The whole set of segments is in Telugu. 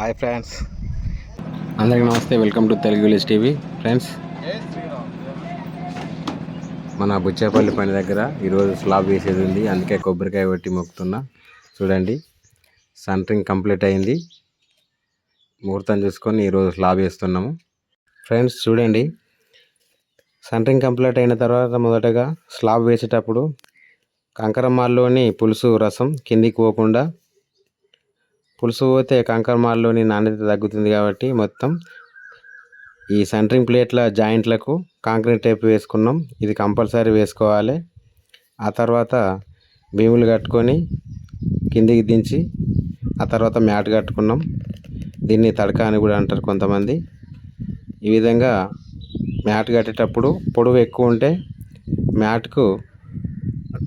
Hi friends. అందరికీ నమస్తే welcome to Telugu village TV. Friends మన బుచ్చేపల్లి పని దగ్గర ఈరోజు స్లాబ్ వేసేది ఉంది. అందుకే కొబ్బరికాయ పెట్టి మొక్కుతున్నా. చూడండి సెంటరింగ్ కంప్లీట్ అయింది. ముహూర్తం చూసుకొని ఈరోజు స్లాబ్ వేస్తున్నాము. ఫ్రెండ్స్ చూడండి సెంటరింగ్ కంప్లీట్ అయిన తర్వాత మొదటగా స్లాబ్ వేసేటప్పుడు కంకరమాల్లోని పులుసు రసం కిందికి పోకుండా పులుసు పోతే కంకరమాల్లోని నాణ్యత తగ్గుతుంది కాబట్టి మొత్తం ఈ సెంటరింగ్ ప్లేట్ల జాయింట్లకు కాంక్రీట్ టైప్ వేసుకున్నాం. ఇది కంపల్సరీ వేసుకోవాలి. ఆ తర్వాత భీములు కట్టుకొని కిందికి దించి ఆ తర్వాత మ్యాట్ కట్టుకున్నాం. దీన్ని తడక అని కూడా అంటారు కొంతమంది. ఈ విధంగా మ్యాట్ కట్టేటప్పుడు పొడవు ఎక్కువ ఉంటే మ్యాట్కు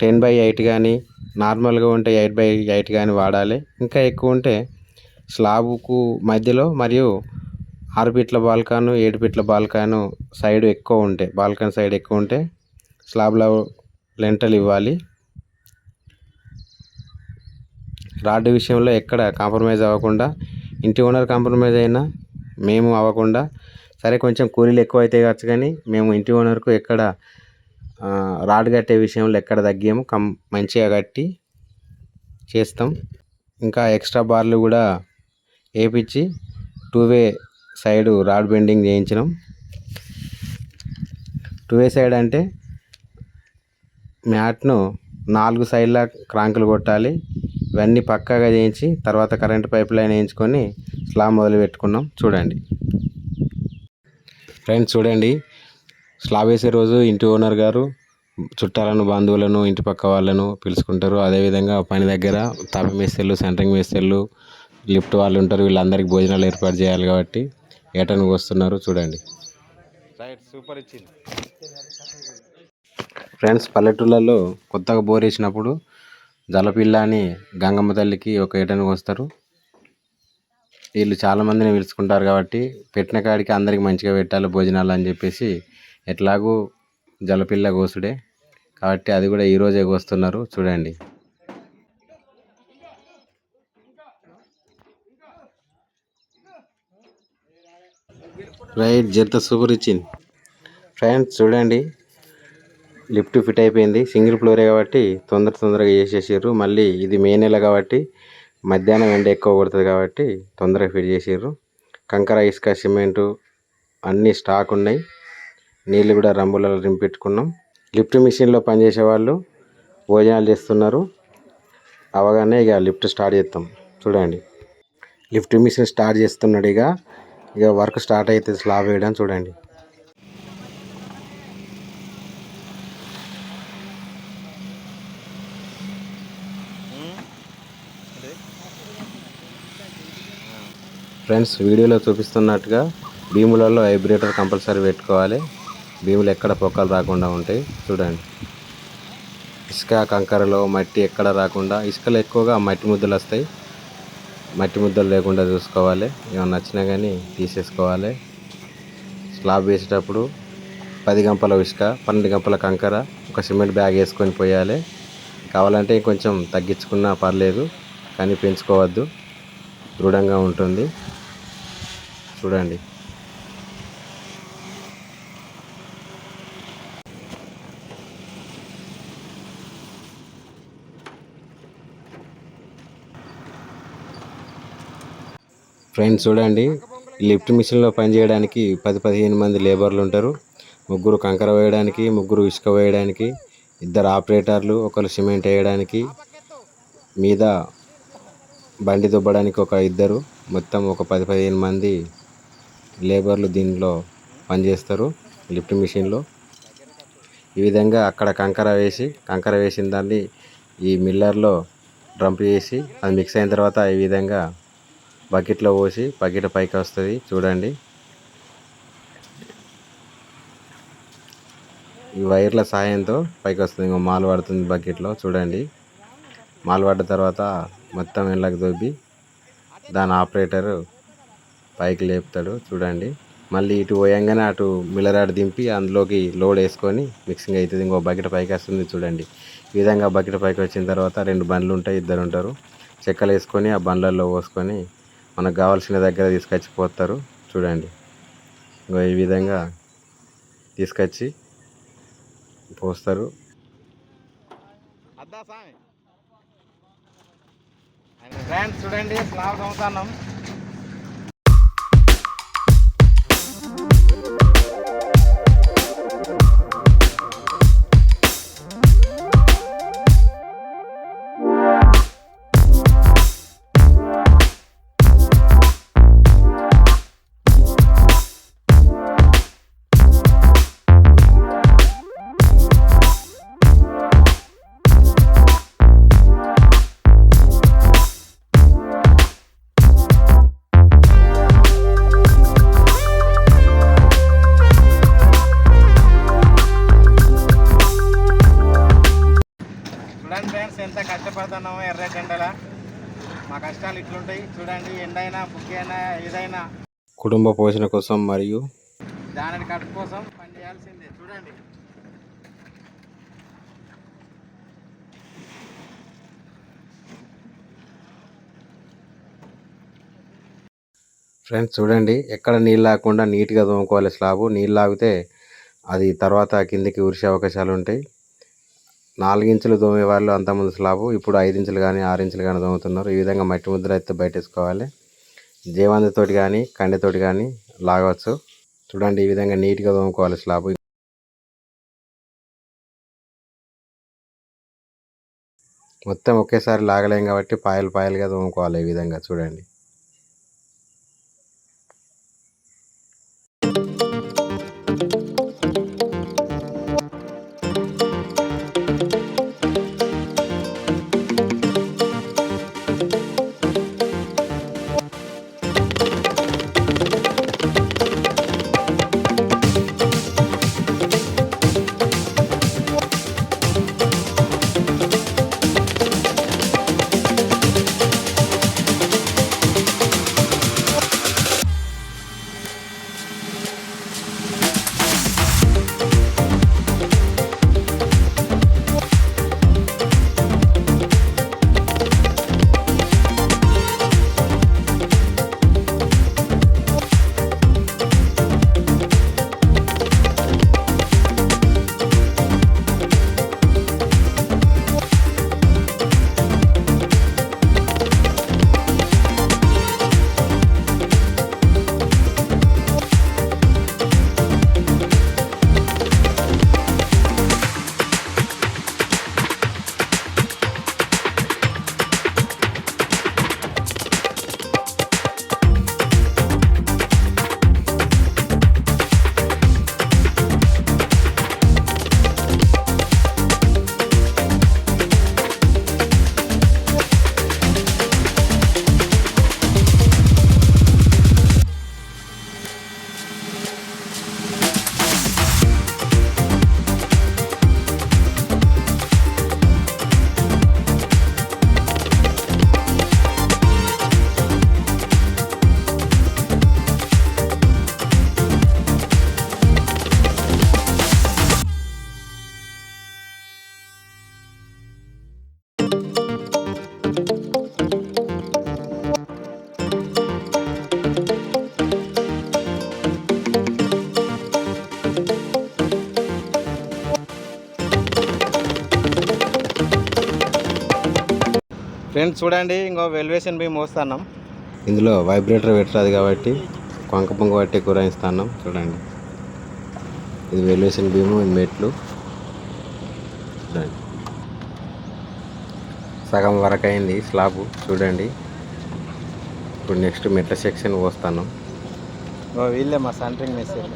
టెన్ బై ఎయిట్ కానీ నార్మల్గా ఉంటే ఎయిట్ బై ఎయిట్ కానీ వాడాలి. ఇంకా ఎక్కువ ఉంటే స్లాబ్కు మధ్యలో మరియు ఆరు ఫీట్ల బాల్కాను ఏడు ఫీట్ల బాల్కాను సైడ్ ఎక్కువ ఉంటే బాల్కన్ సైడ్ ఎక్కువ ఉంటే స్లాబ్లో లెంటలు ఇవ్వాలి. రాడ్ విషయంలో ఎక్కడ కాంప్రమైజ్ అవ్వకుండా ఇంటి ఓనర్ కాంప్రమైజ్ అయినా మేము అవ్వకుండా సరే కొంచెం కూలీలు ఎక్కువ అయితే కావచ్చు కానీ మేము ఇంటి ఓనర్కు ఎక్కడ రాడ్ కట్టే విషయంలో ఎక్కడ తగ్గాము కం మంచిగా కట్టి చేస్తాం. ఇంకా ఎక్స్ట్రా బార్లు కూడా వేపించి two way side rod bending చేయించినాం. Two way side అంటే మ్యాట్ను నాలుగు సైడ్ల క్రాంకులు కొట్టాలి. ఇవన్నీ పక్కాగా చేయించి తర్వాత కరెంట్ పైప్ లైన్ వేయించుకొని స్లాబ్ మొదలు పెట్టుకున్నాం చూడండి. ఫ్రెండ్స్ చూడండి. స్లాబ్ వేసే రోజు ఇంటి ఓనర్ గారు చుట్టాలను బంధువులను ఇంటి పక్క వాళ్ళను పిలుచుకుంటారు. అదేవిధంగా పని దగ్గర తాపి మేస్తలు సెంటరింగ్ మేస్తలు లిఫ్ట్ వాళ్ళు ఉంటారు. వీళ్ళందరికీ భోజనాలు ఏర్పాటు చేయాలి కాబట్టి ఏటను వస్తున్నారు చూడండి. రైట్ సూపర్ ఇచ్చింది. ఫ్రెండ్స్ పల్లెటూళ్ళలో కొత్తగా బోర్ వేసినప్పుడు జలపిల్ల అని గంగమ్మ తల్లికి ఒక ఏటను వస్తారు. వీళ్ళు చాలా మందిని పిలుచుకుంటారు కాబట్టి పెట్టిన కాడికి అందరికి మంచిగా పెట్టాలి భోజనాలు అని చెప్పేసి ఎట్లాగూ జలపిల్ల కోసుడే. కాబట్టి అది కూడా ఈరోజే కోస్తున్నారు. చూడండి. రైట్ జంత సూపర్ ఇచ్చింది. ఫ్రెండ్స్ చూడండి. లిఫ్ట్ ఫిట్ అయిపోయింది. సింగిల్ ఫ్లోరే కాబట్టి తొందర తొందరగా చేసేసారు మళ్ళీ ఇది మే నెల కాబట్టి మధ్యాహ్నం ఎండ ఎక్కువ కొడుతుంది కాబట్టి తొందరగా ఫిట్ చేసారు కంకర ఇసుక సిమెంటు అన్నీ స్టాక్ ఉన్నాయి. నీళ్ళు కూడా రంబులలో నింపెట్టుకున్నాం లిఫ్ట్ మిషన్లో పనిచేసే వాళ్ళు భోజనాలు చేస్తున్నారు. అవగానే ఇక లిఫ్ట్ స్టార్ట్ చేస్తాం. చూడండి. లిఫ్ట్ మిషన్ స్టార్ట్ చేస్తున్నాడు ఇక. ఇక వర్క్ స్టార్ట్ అయితే స్లాబ్ వేయడం చూడండి. ఫ్రెండ్స్ వీడియోలో చూపిస్తున్నట్టుగా భీములలో వైబ్రేటర్ కంపల్సరీ పెట్టుకోవాలి. భీములు ఎక్కడ పొక్కలు రాకుండా ఉంటాయి? చూడండి. ఇసుక కంకరలో మట్టి ఎక్కడ రాకుండా ఇసుకలు ఎక్కువగా మట్టి ముద్దలు వస్తాయి. మట్టి ముద్దలు లేకుండా చూసుకోవాలి. ఏమన్నా నచ్చినా కానీ తీసేసుకోవాలి. స్లాబ్ వేసేటప్పుడు పది గంపల ఇసుక పన్నెండు గంపల కంకర ఒక సిమెంట్ బ్యాగ్ వేసుకొని పోయాలి. కావాలంటే కొంచెం తగ్గించుకున్నా పర్లేదు కానీ పెంచుకోవద్దు. దృఢంగా ఉంటుంది. చూడండి. ఫ్రెండ్స్ చూడండి లిఫ్ట్ మిషన్లో పనిచేయడానికి పది పదిహేను మంది లేబర్లు ఉంటారు. ముగ్గురు కంకర వేయడానికి ముగ్గురు ఇసుక వేయడానికి ఇద్దరు ఆపరేటర్లు ఒకరు సిమెంట్ వేయడానికి మీద బండి దుబ్బడానికి ఒక ఇద్దరు. మొత్తం ఒక పది పదిహేను మంది లేబర్లు దీనిలో పనిచేస్తారు లిఫ్ట్ మిషన్లో. ఈ విధంగా అక్కడ కంకర వేసి కంకర వేసిన దాన్ని ఈ మిల్లర్లో డ్రంప్ చేసి అది మిక్స్ అయిన తర్వాత ఈ విధంగా బకెట్లో పోసి బకెట్ పైకి వస్తుంది చూడండి. ఈ వైర్ల సాయంతో పైకి వస్తుంది ఇంకో మాలు పడుతుంది బకెట్లో చూడండి. మాలు పడ్డ తర్వాత మొత్తం ఇళ్ళకి దొబ్బి దాని ఆపరేటర్ పైకి లేపుతాడు చూడండి. మళ్ళీ ఇటు పోయంగానే అటు మిల్లరాడు దింపి అందులోకి లోడ్ వేసుకొని మిక్సింగ్ అవుతుంది ఇంకో బకెట్ పైకి వస్తుంది చూడండి. ఈ విధంగా బకెట్ పైకి వచ్చిన తర్వాత రెండు బండ్లు ఉంటాయి ఇద్దరు ఉంటారు. చెక్కలు వేసుకొని ఆ బండ్లలో పోసుకొని మనకు కావాల్సిన దగ్గర తీసుకొచ్చి పోస్తారు చూడండి. ఇంకో ఈ విధంగా తీసుకొచ్చి పోస్తారు. ఫ్రెండ్స్ చూడండి స్లాబ్ సంవత్సరం. చూడండి ఎండ అయినా బుక్ అయినా ఏదైనా. కుటుంబ పోషణ కోసం మరియు దాని కడుపు కోసం పని చేయాల్సిందే చూడండి. ఫ్రెండ్స్ చూడండి ఎక్కడ నీళ్ళు లేకుండా నీట్గా తోముకోవాలి స్లాబ్. నీళ్ళు ఆగితే అది తర్వాత కిందికి ఉరిసే అవకాశాలు ఉంటాయి నాలుగించులు తోమే వాళ్ళు అంతకుముందు స్లాబ్ ఇప్పుడు ఐదు ఇంచులు కానీ ఆరు ఇంచులు కానీ తోముతున్నారు ఈ విధంగా మట్టి ముద్ర అయితే బయటేసుకోవాలి. జీవంతితోటి కానీ కండెతోటి కానీ లాగవచ్చు. చూడండి ఈ విధంగా నీట్గా తోముకోవాలి స్లాబ్. మొత్తం ఒకేసారి లాగలేం కాబట్టి పాయలు పాయలుగా తోముకోవాలి ఈ విధంగా చూడండి. ఫ్రెండ్స్ చూడండి ఇంకో వెల్వేషన్ బీమ్ మోస్తున్నాం. ఇందులో వైబ్రేటర్ పెట్టరాదు కాబట్టి కొంక పొంగ పట్టి కూరాయిస్తున్నాం చూడండి. ఇది వెల్వేషన్ భీము ఇది మెట్లు. చూడండి. సగం వరకు అయింది స్లాబ్ చూడండి. ఇప్పుడు నెక్స్ట్ మెట్ల సెక్షన్ పోస్తాను వీళ్ళే మా సెంటరింగ్ మెసేజ్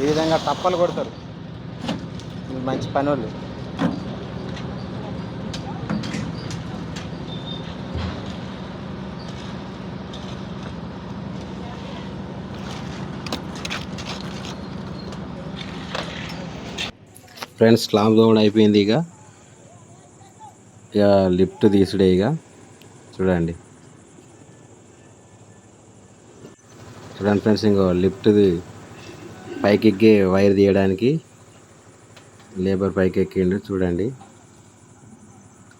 ఈ విధంగా తప్పలు కొడతారు. మంచి పని వాళ్ళు ఫ్రెండ్స్ స్లాబ్ కూడా అయిపోయింది ఇక. ఇక లిఫ్ట్ తీసుడే ఇక. చూడండి. చూడండి ఫ్రెండ్స్ ఇంకో లిఫ్ట్ది పైకి ఎక్కి వైర్ తీయడానికి. లేబర్ పైకి ఎక్కిండు చూడండి.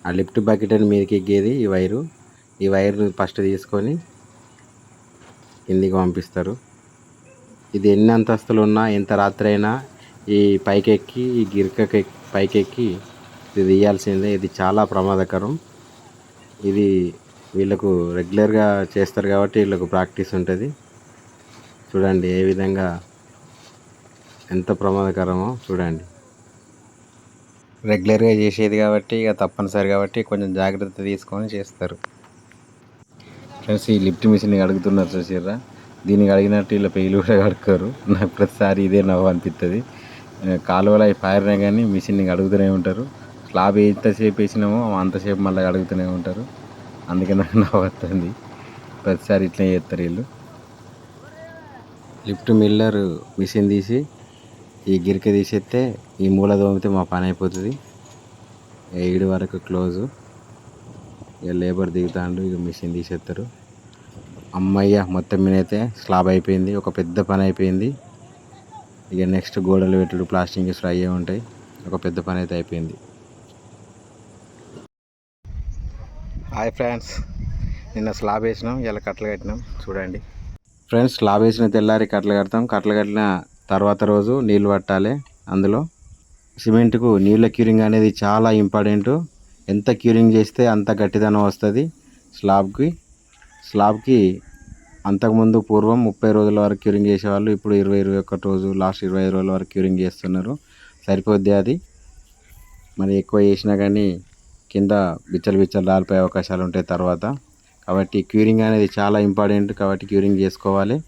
ఆ లిఫ్ట్ బకెట్ అని మీదకి ఎగ్గేది ఈ వైరు. ఈ వైర్ను ఫస్ట్ తీసుకొని కిందికి పంపిస్తారు. ఇది ఎన్ని అంతస్తులు ఉన్నా ఎంత రాత్రి అయినా ఈ పైకెక్కి ఈ గిరికకి పైకెక్కి ఇది తీయాల్సిందే. ఇది చాలా ప్రమాదకరం. ఇది వీళ్ళకు రెగ్యులర్గా చేస్తారు కాబట్టి వీళ్ళకు ప్రాక్టీస్ ఉంటుంది. చూడండి ఏ విధంగా ఎంత ప్రమాదకరమో చూడండి. రెగ్యులర్గా చేసేది కాబట్టి ఇక తప్పనిసరి కాబట్టి కొంచెం జాగ్రత్త తీసుకొని చేస్తారు. ఫ్రెండ్స్ ఈ లిఫ్ట్ మిషన్ అడుగుతున్నారు చూసారా దీనికి అడిగినట్టు ఇలా పెయిలు కూడా కడుక్కోరు. నాకు ప్రతిసారి ఇదే నవ్వు అనిపిస్తుంది కాలువలో అవి పారినా కానీ మిషన్ని అడుగుతూనే ఉంటారు. స్లాబ్ ఎంతసేపు వేసినామో అంతసేపు మళ్ళీ అడుగుతూనే ఉంటారు. అందుకే నాకు నవ్వు వస్తుంది ప్రతిసారి ఇట్లా చేస్తారు వీళ్ళు. లిఫ్ట్ మిల్లర్ మిషన్ తీసి ఈ గిరిక తీసేస్తే ఈ మూల దోమితే మా పని అయిపోతుంది. ఏడు వరకు క్లోజు. ఇక లేబర్ దిగుతాండు ఇక మిషన్ తీసేస్తారు అమ్మయ్య మొత్తం మీద అయితే స్లాబ్ అయిపోయింది ఒక పెద్ద పని అయిపోయింది. ఇక నెక్స్ట్ గోడలు పెట్టుడు ప్లాస్టింగ్ ఫ్రై అయ్యే ఉంటాయి ఒక పెద్ద పని అయితే అయిపోయింది. హాయ్ ఫ్రెండ్స్ నిన్న స్లాబ్ వేసినాం ఇలా కట్టలు కట్టినాం చూడండి. ఫ్రెండ్స్ స్లాబ్ వేసిన తెల్లారి కట్టలు కడతాం కట్టలు కట్టిన తర్వాత రోజు నీళ్ళు పట్టాలి. అందులో సిమెంట్కు నీళ్ళ క్యూరింగ్ అనేది చాలా ఇంపార్టెంట్. ఎంత క్యూరింగ్ చేస్తే అంత గట్టిదనం వస్తుంది. స్లాబ్కి స్లాబ్కి అంతకుముందు పూర్వం ముప్పై రోజుల వరకు క్యూరింగ్ చేసేవాళ్ళు ఇప్పుడు ఇరవై ఇరవై ఒకటి రోజు లాస్ట్ ఇరవై ఐదు రోజుల వరకు క్యూరింగ్ చేస్తున్నారు. సరిపోద్ది అది. మరి ఎక్కువ చేసినా కానీ కింద బిచ్చలు బిచ్చలు రాలిపోయే అవకాశాలు ఉంటాయి తర్వాత. కాబట్టి క్యూరింగ్ అనేది చాలా ఇంపార్టెంట్. కాబట్టి క్యూరింగ్ చేసుకోవాలి.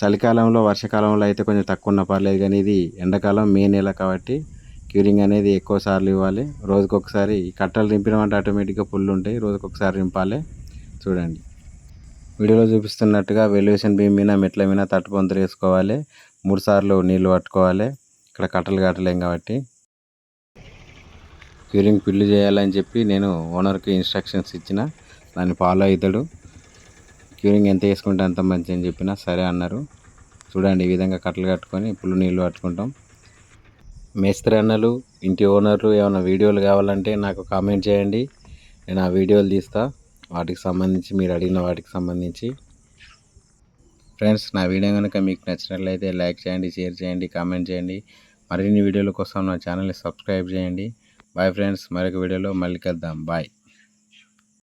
చలికాలంలో వర్షాకాలంలో అయితే కొంచెం తక్కువ ఉన్న పర్లేదు కానీ ఇది ఎండాకాలం మే నెల కాబట్టి క్యూరింగ్ అనేది ఎక్కువ సార్లు ఇవ్వాలి. రోజుకొకసారి ఈ కట్టలు నింపినామంటే ఆటోమేటిక్గా పుల్లు ఉంటాయి. రోజుకొకసారి నింపాలి. చూడండి. వీడియోలో చూపిస్తున్నట్టుగా వెల్యువేషన్ బీమ్ మీద మెట్ల మీద తట్టుపొంతలు వేసుకోవాలి. మూడు సార్లు నీళ్ళు పట్టుకోవాలి. ఇక్కడ కట్టలు కట్టలేం కాబట్టి. క్యూరింగ్ పిల్లు చేయాలని చెప్పి నేను ఓనర్కి ఇన్స్ట్రక్షన్స్ ఇచ్చిన. దాన్ని ఫాలో అవుతాడు క్యూరింగ్ ఎంత వేసుకుంటే అంత మంచి అని చెప్పిన సరే అన్నారు. చూడండి ఈ విధంగా కట్టలు కట్టుకొని పుల్లు నీళ్ళు పట్టుకుంటాం. మేస్త్రి అన్నలు ఇంటి ఓనర్లు ఏమైనా వీడియోలు కావాలంటే నాకు కామెంట్ చేయండి. నేను ఆ వీడియోలు తీస్తా. వాటికి సంబంధించి మీరు అడిగిన వాటికి సంబంధించి. ఫ్రెండ్స్ నా వీడియో కనుక మీకు నచ్చినట్లయితే లైక్ చేయండి షేర్ చేయండి కామెంట్ చేయండి. మరిన్ని వీడియోల కోసం నా ఛానల్ని సబ్స్క్రైబ్ చేయండి. బాయ్ ఫ్రెండ్స్ మరొక వీడియోలో మళ్ళీ కలుద్దాం. బాయ్.